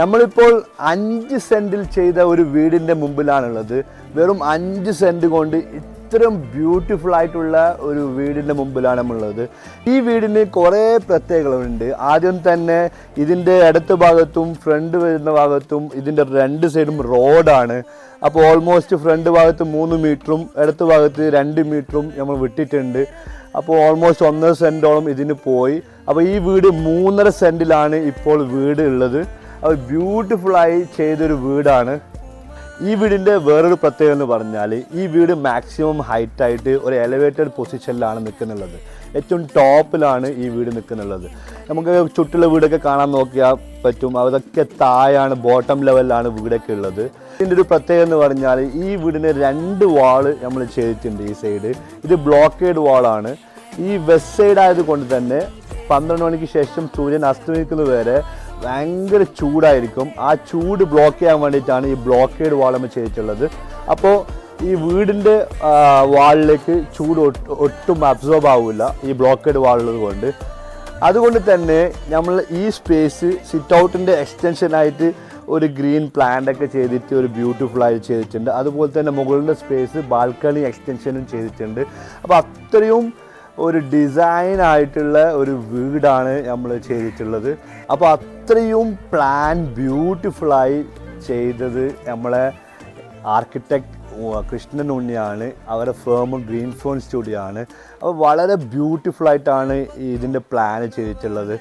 നമ്മളിപ്പോൾ അഞ്ച് സെന്റിൽ ചെയ്ത ഒരു വീടിന്റെ മുമ്പിലാണുള്ളത്. വെറും അഞ്ച് സെന്റ് കൊണ്ട് ഇത്രയും ബ്യൂട്ടിഫുൾ ആയിട്ടുള്ള ഒരു വീടിന്റെ മുമ്പിലാണ് നമ്മളുള്ളത്. ഈ വീടിന് കുറേ പ്രത്യേകതകളുണ്ട്. ആദ്യം തന്നെ ഇതിന്റെ ഇടത്ത് ഭാഗത്തും ഫ്രണ്ട് വരുന്ന ഭാഗത്തും ഇതിന്റെ രണ്ട് സൈഡും റോഡാണ് അപ്പോൾ ഓൾമോസ്റ്റ് ഫ്രണ്ട് ഭാഗത്ത് മൂന്ന് മീറ്ററും ഇടത്ത് ഭാഗത്ത് രണ്ട് മീറ്ററും നമ്മൾ വിട്ടിട്ടുണ്ട്. അപ്പോൾ ഓൾമോസ്റ്റ് ഒന്നര സെന്റോളം ഇതിന് പോയി. അപ്പോൾ ഈ വീട് മൂന്നര സെന്റിലാണ് ഇപ്പോൾ വീട് ഉള്ളത്. ബ്യൂട്ടിഫുള്ളായി ചെയ്തൊരു വീടാണ്. ഈ വീടിന്റെ വേറൊരു പ്രത്യേകത എന്ന് പറഞ്ഞാൽ ഈ വീട് മാക്സിമം ഹൈറ്റായിട്ട് ഒരു എലവേറ്റഡ് പൊസിഷനിലാണ് നിൽക്കുന്നുള്ളത്. ഏറ്റവും ടോപ്പിലാണ് ഈ വീട് നിൽക്കുന്നുള്ളത്. നമുക്ക് ചുറ്റുള്ള വീടൊക്കെ കാണാൻ നോക്കിയാൽ പറ്റും. അതൊക്കെ താഴെയാണ് ബോട്ടം ലെവലിലാണ് വീടൊക്കെ ഉള്ളത്. ഇതിന്റെ ഒരു പ്രത്യേകത എന്ന് പറഞ്ഞാൽ ഈ വീടിന് രണ്ട് വാൾ നമ്മൾ ചെയ്തിട്ടുണ്ട് ഈ സൈഡ് ഇത് ബ്ലോക്കേഡ് വാളാണ് ഈ വെസ്റ്റ് സൈഡ് ആയതുകൊണ്ട് തന്നെ പന്ത്രണ്ട് മണിക്ക് ശേഷം സൂര്യൻ അസ്തമിക്കുന്നത് വരെ ഭയങ്കര ചൂടായിരിക്കും. ആ ചൂട് ബ്ലോക്ക് ചെയ്യാൻ വേണ്ടിയിട്ടാണ് ഈ ബ്ലോക്കേഡ് വാൾ നമ്മൾ ചെയ്തിട്ടുള്ളത്. അപ്പോൾ ഈ വീടിന്റെ വാളിലേക്ക് ചൂട് ഒട്ടും അബ്സോർബ് ആവില്ല ഈ ബ്ലോക്കേഡ് വാളുള്ളത് കൊണ്ട്. അതുകൊണ്ട് തന്നെ നമ്മൾ ഈ സ്പേസ് സിറ്റ് ഔട്ടിന്റെ എക്സ്റ്റൻഷനായിട്ട് ഒരു ഗ്രീൻ പ്ലാന്റ് ഒക്കെ ചെയ്തിട്ട് ഒരു ബ്യൂട്ടിഫുൾ ആയിട്ട് ചെയ്തിട്ടുണ്ട്. അതുപോലെ തന്നെ മുകളിന്റെ സ്പേസ് ബാൽക്കണി എക്സ്റ്റൻഷനും ചെയ്തിട്ടുണ്ട്. അപ്പോൾ അത്രയും ഒരു ഡിസൈൻ ആയിട്ടുള്ള ഒരു വീടാണ് നമ്മൾ ചെയ്തിട്ടുള്ളത്. അപ്പോൾ അത്രയും പ്ലാൻ ബ്യൂട്ടിഫുള്ളായി ചെയ്തത് നമ്മളെ ആർക്കിടെക്ട് കൃഷ്ണൻ ഉണ്ണിയാണ്. അവരുടെ ഫേം ഗ്രീൻ ഫോൺ സ്റ്റുഡിയോ ആണ്. അപ്പോൾ വളരെ ബ്യൂട്ടിഫുള്ളായിട്ടാണ് ഇതിന്റെ പ്ലാൻ ചെയ്തിട്ടുള്ളത്.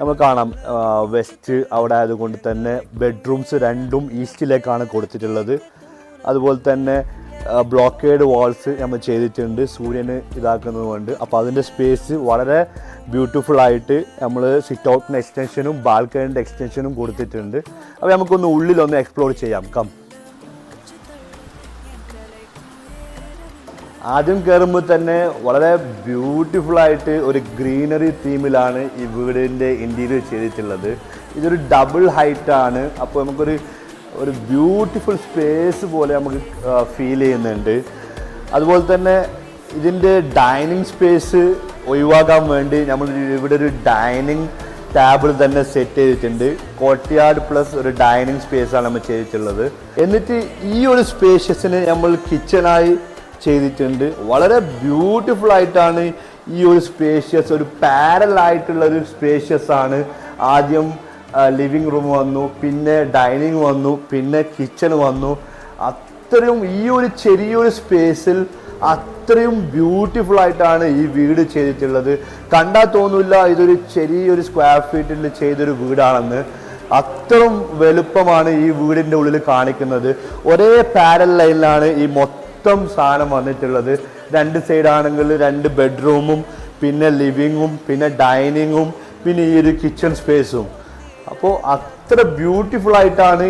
നമ്മൾ കാണാം. വെസ്റ്റ് അവിടെ ആയതുകൊണ്ട് തന്നെ ബെഡ്റൂംസ് രണ്ടും ഈസ്റ്റിലേക്കാണ് കൊടുത്തിട്ടുള്ളത്. അതുപോലെ തന്നെ ബ്ലോക്കേഡ് വാൾസ് നമ്മൾ ചെയ്തിട്ടുണ്ട്. സൂര്യന് ഇതാക്കുന്നതുകൊണ്ട്. അപ്പോൾ അതിന്റെ സ്പേസ് വളരെ ബ്യൂട്ടിഫുൾ ആയിട്ട് നമ്മൾ സിറ്റ് ഔട്ടിന്റെ എക്സ്റ്റൻഷനും ബാൽക്കണിന്റെ എക്സ്റ്റൻഷനും കൊടുത്തിട്ടുണ്ട്. അപ്പോൾ നമുക്കൊന്ന് ഉള്ളിലൊന്ന് എക്സ്പ്ലോർ ചെയ്യാം. കം ആദ്യം കയറുമ്പോൾ തന്നെ വളരെ ബ്യൂട്ടിഫുൾ ആയിട്ട് ഒരു ഗ്രീനറി തീമിലാണ് ഈ വീടിന്റെ ഇന്റീരിയർ ചെയ്തിട്ടുള്ളത്. ഇതൊരു ഡബിൾ ഹൈറ്റാണ് അപ്പോൾ നമുക്കൊരു ഒരു ബ്യൂട്ടിഫുൾ സ്പേസ് പോലെ നമുക്ക് ഫീൽ ചെയ്യുന്നുണ്ട്. അതുപോലെ തന്നെ ഇതിന്റെ ഡൈനിങ് സ്പേസ് ഒഴിവാക്കാൻ വേണ്ടി നമ്മൾ ഇവിടെ ഒരു ഡൈനിങ് ടേബിൾ തന്നെ സെറ്റ് ചെയ്തിട്ടുണ്ട്. കോട്ടയാട് പ്ലസ് ഒരു ഡൈനിങ് ആണ് നമ്മൾ ചെയ്തിട്ടുള്ളത്. എന്നിട്ട് ഈ ഒരു സ്പേഷ്യസിന് നമ്മൾ കിച്ചണായി ചെയ്തിട്ടുണ്ട്. വളരെ ബ്യൂട്ടിഫുൾ ആയിട്ടാണ് ഈ ഒരു സ്പേഷ്യസ് ഒരു പാരൽ ആയിട്ടുള്ള ഒരു സ്പേഷ്യസ് ആണ് ആദ്യം ലിവിങ് റൂം വന്നു പിന്നെ ഡൈനിങ് വന്നു പിന്നെ കിച്ചൺ വന്നു. അത്രയും ഈ ഒരു ചെറിയൊരു സ്പേസിൽ അത്രയും ബ്യൂട്ടിഫുൾ ആയിട്ടാണ് ഈ വീട് ചെയ്തിട്ടുള്ളത്. കണ്ടാൽ തോന്നില്ല ഇതൊരു ചെറിയൊരു സ്ക്വയർ ഫീറ്റിൽ ചെയ്തൊരു വീടാണെന്ന്. അത്രയും വലുപ്പമാണ് ഈ വീടിന്റെ ഉള്ളിൽ കാണിക്കുന്നത്. ഒരേ പാരൽ ലൈനിലാണ് ഈ മൊത്തം സാധനം വന്നിട്ടുള്ളത്. രണ്ട് സൈഡാണെങ്കിൽ രണ്ട് ബെഡ്റൂമും പിന്നെ ലിവിങ്ങും പിന്നെ ഡൈനിങ്ങും പിന്നെ ഈ ഒരു കിച്ചൺ സ്പേസും അപ്പോൾ അത്ര ബ്യൂട്ടിഫുൾ ആയിട്ടാണ്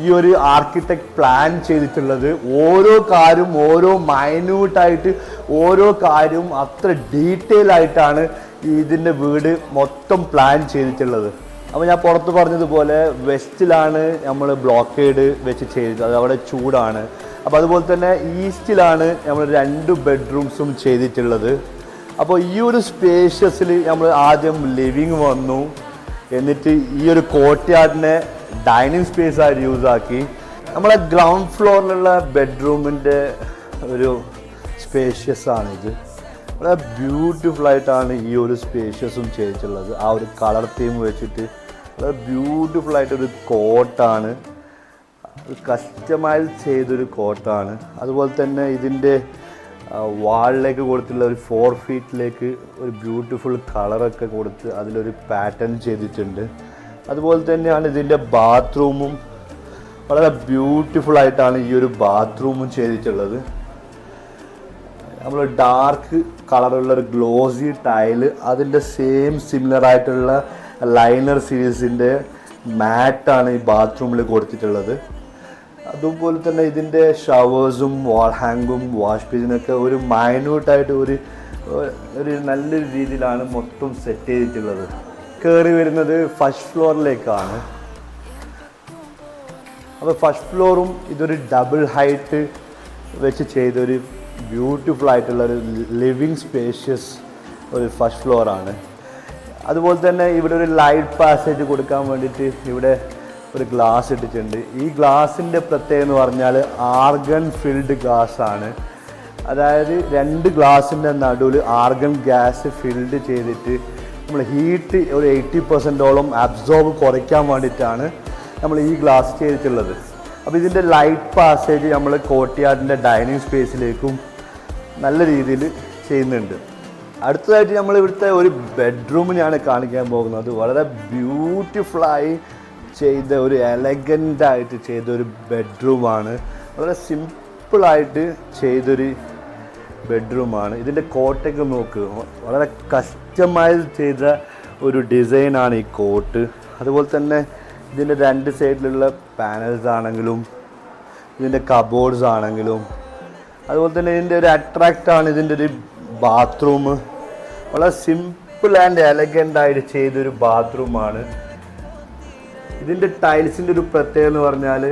ഈ ഒരു ആർക്കിടെക്ട് പ്ലാൻ ചെയ്തിട്ടുള്ളത് ഓരോ കാര്യം ഓരോ മൈന്യൂട്ടായിട്ട് ഓരോ കാര്യവും അത്ര ഡീറ്റെയിൽ ആയിട്ടാണ് ഇതിന്റെ വീട് മൊത്തം പ്ലാൻ ചെയ്തിട്ടുള്ളത്. അപ്പോൾ ഞാൻ പുറത്ത് പറഞ്ഞതുപോലെ വെസ്റ്റിലാണ് നമ്മൾ ബ്ലോക്കേഡ് വെച്ച് ചെയ്തത്. അത് അവിടെ ചൂടാണ്. അപ്പോൾ അതുപോലെ തന്നെ ഈസ്റ്റിലാണ് നമ്മൾ രണ്ട് ബെഡ്റൂംസും ചെയ്തിട്ടുള്ളത്. അപ്പോൾ ഈ ഒരു സ്പേഷ്യസിൽ നമ്മൾ ആദ്യം ലിവിങ് വന്നു. എന്നിട്ട് ഈ ഒരു കോർട്ട്യാർഡിനെ ഡൈനിങ് സ്പേസ് ആയിട്ട് യൂസ് ആക്കി. നമ്മളെ ഗ്രൗണ്ട് ഫ്ലോറിലുള്ള ബെഡ്റൂമിന്റെ ഒരു സ്പേഷ്യസ് ആണിത് വളരെ ബ്യൂട്ടിഫുൾ ആയിട്ടാണ് ഈ ഒരു സ്പേഷ്യസും ചെയ്തിട്ടുള്ളത് ആ ഒരു കളർ തീം വെച്ചിട്ട് വളരെ ബ്യൂട്ടിഫുൾ ആയിട്ടൊരു കോട്ടാണ് കസ്റ്റമൈസ് ചെയ്തൊരു കോട്ടാണ് അതുപോലെ തന്നെ ഇതിന്റെ വാളിലേക്ക് കൊടുത്തുള്ള ഒരു ഫോർ ഫീറ്റിലേക്ക് ഒരു ബ്യൂട്ടിഫുൾ കളറൊക്കെ കൊടുത്ത് അതിലൊരു പാറ്റേൺ ചെയ്തിട്ടുണ്ട്. അതുപോലെ തന്നെയാണ് ഇതിന്റെ ബാത്റൂമും. വളരെ ബ്യൂട്ടിഫുൾ ആയിട്ടാണ് ഈ ഒരു ബാത്റൂമും ചെയ്തിട്ടുള്ളത്. നമ്മൾ ഡാർക്ക് കളറുള്ള ഒരു ഗ്ലോസി ടൈൽ അതിന്റെ സെയിം സിമിലർ ആയിട്ടുള്ള ലൈനർ സീരീസിന്റെ മാറ്റാണ് ഈ ബാത്റൂമിൽ കൊടുത്തിട്ടുള്ളത്. അതുപോലെ തന്നെ ഇതിന്റെ ഷവേഴ്സും വാൾ ഹാങ്ങും വാഷ് ബേസിനൊക്കെ ഒരു മൈന്യൂട്ടായിട്ട് ഒരു ഒരു നല്ലൊരു രീതിയിലാണ് മൊത്തം സെറ്റ് ചെയ്തിട്ടുള്ളത്. കയറി വരുന്നത് ഫസ്റ്റ് ഫ്ലോറിലേക്കാണ് അപ്പോൾ ഫസ്റ്റ് ഫ്ലോറും ഇതൊരു ഡബിൾ ഹൈറ്റ് വെച്ച് ചെയ്തൊരു ബ്യൂട്ടിഫുൾ ആയിട്ടുള്ള ഒരു ലിവിങ് സ്പേഷ്യസ് ഒരു ഫസ്റ്റ് ഫ്ലോറാണ് അതുപോലെ തന്നെ ഇവിടെ ഒരു ലൈറ്റ് പാസേജ് കൊടുക്കാൻ വേണ്ടിയിട്ട് ഇവിടെ ഒരു ഗ്ലാസ് ഇട്ടിട്ടുണ്ട്. ഈ ഗ്ലാസിന്റെ പ്രത്യേകത എന്ന് പറഞ്ഞാൽ ആർഗൺ ഫിൽഡ് ഗ്ലാസ് ആണ് അതായത് രണ്ട് ഗ്ലാസിന്റെ നടുവിൽ ആർഗൺ ഗ്യാസ് ഫിൽഡ് ചെയ്തിട്ട് നമ്മൾ ഹീറ്റ് ഒരു എയ്റ്റി പെർസെന്റോളം അബ്സോർബ് കുറയ്ക്കാൻ വേണ്ടിയിട്ടാണ് നമ്മൾ ഈ ഗ്ലാസ് ചെയ്തിട്ടുള്ളത്. അപ്പോൾ ഇതിന്റെ ലൈറ്റ് പാസേജ് നമ്മൾ കോട്ടിയാടിന്റെ ഡൈനിങ് സ്പേസിലേക്കും നല്ല രീതിയിൽ ചെയ്യുന്നുണ്ട്. അടുത്തതായിട്ട് നമ്മൾ ഇവിടുത്തെ ഒരു ബെഡ്റൂമിനെയാണ് കാണിക്കാൻ പോകുന്നത്. വളരെ ബ്യൂട്ടിഫുള്ളായി ചെയ്ത ഒരു എലഗന്റായിട്ട് ചെയ്ത ഒരു ബെഡ്റൂമാണ് വളരെ സിമ്പിളായിട്ട് ചെയ്തൊരു ബെഡ്റൂമാണ് ഇതിന്റെ കോട്ടൊക്കെ നോക്ക്. വളരെ കസ്റ്റമൈസ് ചെയ്ത ഒരു ഡിസൈനാണ് ഈ കോട്ട് അതുപോലെ തന്നെ ഇതിന്റെ രണ്ട് സൈഡിലുള്ള പാനൽസ് ആണെങ്കിലും ഇതിന്റെ കബോർഡ്സ് ആണെങ്കിലും അതുപോലെ തന്നെ ഇതിന്റെ ഒരു അട്രാക്റ്റ് ആണ് ഇതിന്റെ ഒരു ബാത്റൂം വളരെ സിമ്പിൾ ആൻഡ് എലഗന്റ് ആയിട്ട് ചെയ്തൊരു ബാത്റൂമാണ് ഇതിന്റെ ടൈൽസിന്റെ ഒരു പ്രത്യേകത എന്ന് പറഞ്ഞാൽ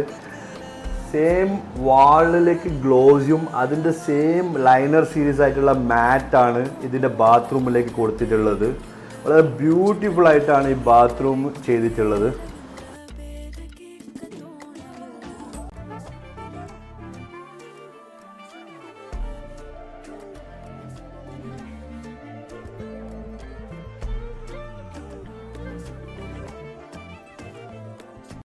സെയിം വാളിലേക്ക് ഗ്ലോസും അതിന്റെ സെയിം ലൈനർ സീരീസ് ആയിട്ടുള്ള മാറ്റാണ് ഇതിന്റെ ബാത്റൂമിലേക്ക് കൊടുത്തിട്ടുള്ളത്. വളരെ ബ്യൂട്ടിഫുൾ ആയിട്ടാണ് ഈ ബാത്റൂം ചെയ്തിട്ടുള്ളത്.